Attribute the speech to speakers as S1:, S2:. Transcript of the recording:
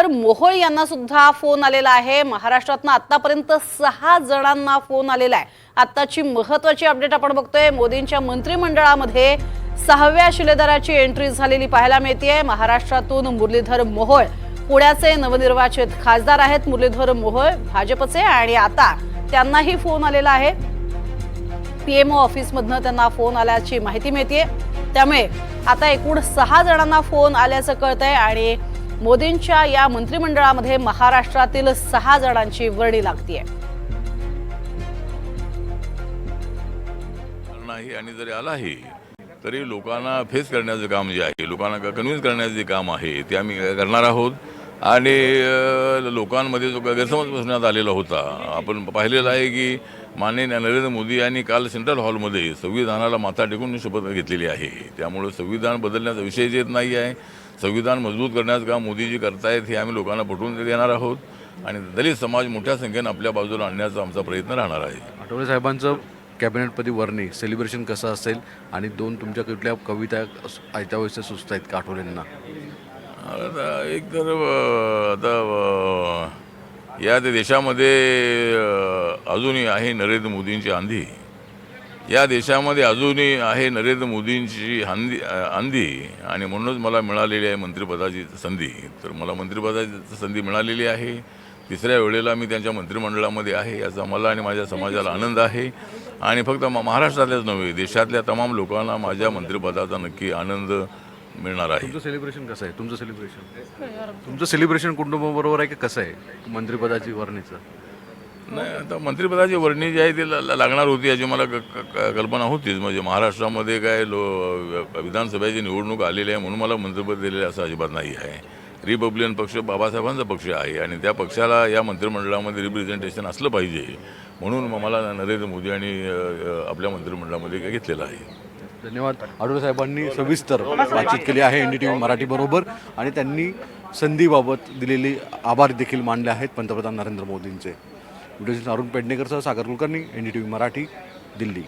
S1: तर मोहोळ यांना सुद्धा फोन आलेला आहे. महाराष्ट्रातनं आतापर्यंत सहा जणांना फोन आलेला आहे. आत्ताची महत्वाची अपडेट आपण बघतोय. मोदींच्या मंत्रिमंडळामध्ये सहाव्या शिलेदाराची एंट्री झालेली पाहायला मिळते महाराष्ट्रातून मुरलीधर मोहोळ पुण्याचे नवनिर्वाचित खासदार आहेत मुरलीधर मोहोळ भाजपचे आणि आता त्यांनाही फोन आलेला आहे. पीएमओ ऑफिसमधनं त्यांना फोन आल्याची माहिती मिळते त्यामुळे आता एकूण सहा जणांना फोन आल्याचं कळतंय आणि मोदींच्या या मंत्रिमंडळामध्ये महाराष्ट्रातील सहा जणांची वर्णी लागतीये.
S2: नाही आणि जरी आलाही तरी लोकांना फेस करण्याचं काम जे आहे लोकांना कन्व्हिन्स करण्याचं जे काम आहे ते आम्ही करणार आहोत. आणि लोकांमध्ये जो गैरसमज बसण्यात आलेला होता आपण पाहिलेलं आहे की माननीय नरेंद्र मोदी यांनी काल सेंट्रल हॉलमध्ये संविधानाला माथा टेकून शपथ घेतलेली आहे. त्यामुळे संविधान बदलण्याचा विषय येत नाही आहे. संविधान मजबूत करण्याचं काम मोदीजी करतायत हे आम्ही लोकांना पटवून देणार आहोत. आणि दलित समाज मोठ्या संख्येनं आपल्या बाजूला आणण्याचा आमचा प्रयत्न राहणार आहे.
S3: आठवले साहेबांचं कॅबिनेटपदी वर्णी सेलिब्रेशन कसं असेल? आणि दोन तुमच्या कुठल्या कविता आयत्या वेळेस सुचत आहेत का आठवलेंना?
S2: एक तर आता या देशामध्ये अजूनही आहे नरेंद्र मोदींची आंधी. या देशामध्ये अजूनही आहे नरेंद्र मोदींची हंदी अंधी आणि म्हणूनच मला मिळालेली आहे मंत्रिपदाची संधी. तर मला मंत्रिपदाची संधी मिळालेली आहे. तिसऱ्या वेळेला मी त्यांच्या मंत्रिमंडळामध्ये आहे याचा मला आणि माझ्या समाजाला आनंद आहे. आणि फक्त म- महाराष्ट्रातल्याच नव्हे देशातल्या तमाम लोकांना माझ्या मंत्रिपदाचा नक्की आनंद मिळणार आहे.
S3: तुमचं सेलिब्रेशन कसं आहे? तुमचं सेलिब्रेशन तुमचं सेलिब्रेशन कुटुंबाबरोबर आहे की कसं आहे मंत्रिपदाची वर्णीचं?
S2: नाही आता मंत्रिपदाची वर्णी जी आहे ती लागणार होती याची मला क- क- कल्पना होतीच. म्हणजे महाराष्ट्रामध्ये काय लो विधानसभेची निवडणूक आलेली आहे म्हणून मला मंत्रिपद दिलेलं असं अजिबात नाही आहे. रिपब्लिकन पक्ष बाबासाहेबांचा पक्ष आहे आणि त्या पक्षाला या मंत्रिमंडळामध्ये रिप्रेझेंटेशन असलं पाहिजे म्हणून मला नरेंद्र मोदी आणि आपल्या मंत्रिमंडळामध्ये काय घेतलेलं आहे.
S3: धन्यवाद. आठवले साहेबांनी सविस्तर बातचीत केली आहे एन डी टी व्ही मराठीबरोबर आणि त्यांनी संधीबाबत दिलेले आभार देखील मानले आहेत पंतप्रधान नरेंद्र मोदींचे. Video Arun पेडणेकरसह Sagar Kulkarni N D T V Marathi Delhi.